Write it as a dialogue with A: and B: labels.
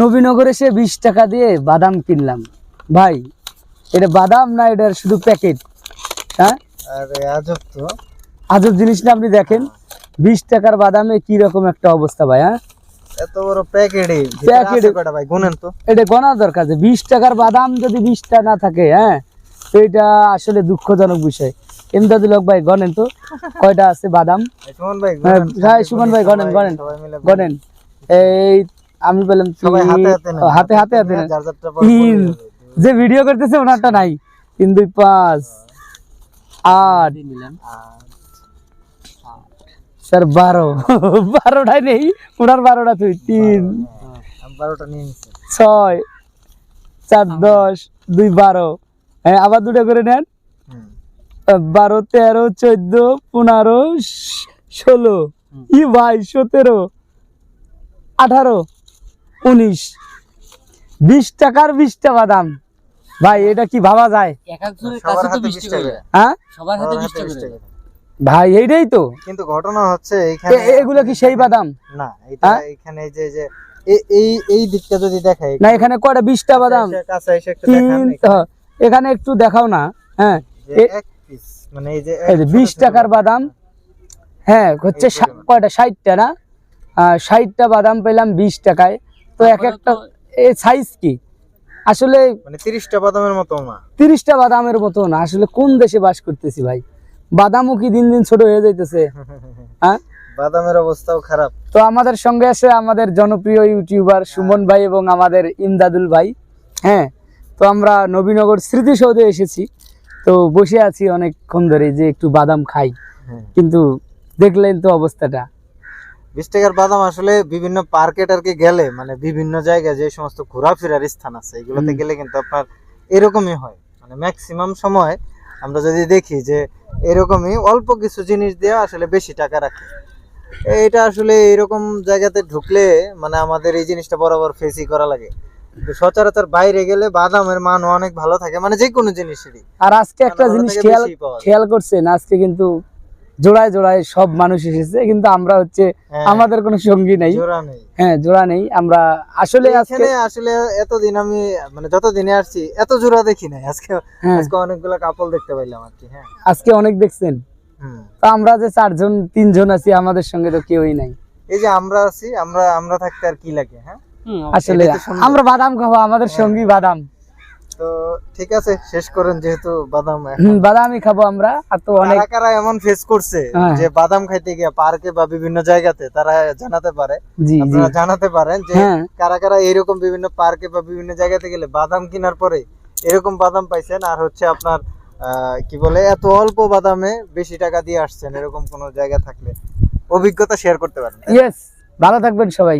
A: নবীনগরে সে বিশ টাকা দিয়ে বাদাম কিনলাম। ভাই এটা বাদাম না এটা শুধু প্যাকেট? হ্যাঁ?
B: আরে আজব তো।
A: আজব জিনিসটা আপনি দেখেন? বিশ টাকার বাদামে কি রকম একটা অবস্থা ভাই হ্যাঁ?
B: এত বড় প্যাকেটে।
A: প্যাকেটে।
B: ভাই? গুনেন তো।
A: এটা দরকার যে বিশ টাকার বাদাম যদি বিশটা না থাকে হ্যাঁ? তো এটা আসলে দুঃখজনক বিষয়। এমদাদুল হক ভাই গণেন তো? কয়টা আছে বাদাম?
B: সুমন ভাই
A: হ্যাঁ,
B: গুনেন, সবাই
A: সুমন ভাই, গনেন, গনেন।
B: গুনেন।
A: এই আমি বললাম
B: সবাই হাতে হাতে
A: হাতে হাতে তিন যে ভিডিও করতেছে ওনারটা নাই। তিন দুই পাঁচ আট স্যার বারো। বারোটাই নেই ওনার বারোটা তুই তিন
B: বারোটা নিয়ে
A: ছয় চার দশ দুই বারো। হ্যাঁ আবার দুটো করে নেন। বারো তেরো চোদ্দ পনেরো ষোলো। ই ভাই সতেরো আঠারো। উনিশ। বিশ টাকার বিশটা বাদাম ভাই এটা কি ভাবা যায়। হ্যাঁ। ভাই এইটাই তো।
B: কিন্তু ঘটনা হচ্ছে এখানে
A: এগুলো কি সেই বাদাম
B: না এটা
A: হ্যাঁ?
B: এখানে এই যে যে এই এই দিকটা যদি দেখাই
A: না এখানে কয়টা? বিশটা বাদাম
B: কাছে এসে একটু দেখান
A: এখানে একটু দেখাও না। হ্যাঁ
B: এক পিস মানে এই যে
A: টাকার বাদাম। হ্যাঁ হচ্ছে কয়টা? না? আহ, ষাটটা বাদাম পেলাম বিশ টাকায়। তো এক একটা এই সাইজ কি? আসলে
B: মানে তিরিশটা বাদামের মতো না?
A: তিরিশটা বাদামের মতো না। আসলে কোন দেশে বাস করতেছি ভাই? বাদামও কি দিন দিন ছোট হয়ে যাইতেছে? হ্যাঁ?
B: বাদামের অবস্থাও খারাপ।
A: তো আমাদের সঙ্গে আছে আমাদের জনপ্রিয় ইউটিউবার সুমন ভাই এবং আমাদের ইমদাদুল ভাই। হ্যাঁ? তো আমরা নবীনগর স্মৃতিসৌধে এসেছি। তো বসে আছি অনেকক্ষণ ধরে যে একটু বাদাম খাই। কিন্তু দেখলেন তো অবস্থাটা।
B: বিশ টাকার বাদাম আসলে বিভিন্ন পার্কে টার্কে গেলে মানে বিভিন্ন জায়গায় যে সমস্ত ঘোরাফেরার স্থান আছে এগুলোতে গেলে কিন্তু আপনার এরকমই হয়। মানে ম্যাক্সিমাম সময় আমরা যদি দেখি যে এরকমই অল্প কিছু জিনিস দিয়ে আসলে বেশি টাকা রাখে। এটা আসলে এরকম জায়গাতে ঢুকলে মানে আমাদের এই জিনিসটা বরাবর ফেসই করা লাগে। সচরাচর বাইরে গেলে বাদামের মানও অনেক ভালো থাকে মানে যে কোনো জিনিসেরই।
A: আর আজকে একটা
B: মানে
A: জিনিস খেয়াল করছেন আজকে কিন্তু জোড়ায় জোড়ায় সব মানুষ এসেছে কিন্তু আমরা হচ্ছে
B: হ্যাঁ,
A: আমাদের কোনো সঙ্গী নেই। হ্যাঁ জোড়া নেই। আমরা আসলে আজকে
B: আসলে এতদিন আমি মানে যতদিনে আসছি এত জোড়া দেখি নাই। আজকে
A: হ্যাঁ।
B: আজকে অনেকগুলো কাপল দেখতে পাইলাম আর কি হ্যাঁ।
A: আজকে অনেক দেখছেন? তো আমরা যে চারজন তিনজন আছি আমাদের সঙ্গে তো কেউই নাই।
B: এই যে আমরা আছি আমরা আমরা থাকতে আর কি লাগে হ্যাঁ?
A: আসলে। আমরা বাদাম খাব আমাদের সঙ্গী বাদাম।
B: তো ঠিক আছে শেষ করেন যেহেতু বাদাম
A: বাদামই খাব আমরা। আর তো অনেক
B: কারা এমন ফেস করছে
A: হ্যাঁ।
B: যে বাদাম খাইতে গিয়ে পার্কে বা বিভিন্ন জায়গাতে তারা জানাতে পারে। আপনারা জানাতে পারেন যে
A: হ্যাঁ।
B: কারা কারা এরকম বিভিন্ন পার্কে বা বিভিন্ন জায়গাতে গেলে বাদাম কেনার পরে এরকম বাদাম পাইছেন আর হচ্ছে আপনার আহ, কি বলে এত অল্প বাদামে বেশি টাকা দিয়ে আসছেন এরকম কোনো জায়গা থাকলে। অভিজ্ঞতা শেয়ার করতে পারেন।
A: ইয়েস ভালো থাকবেন সবাই।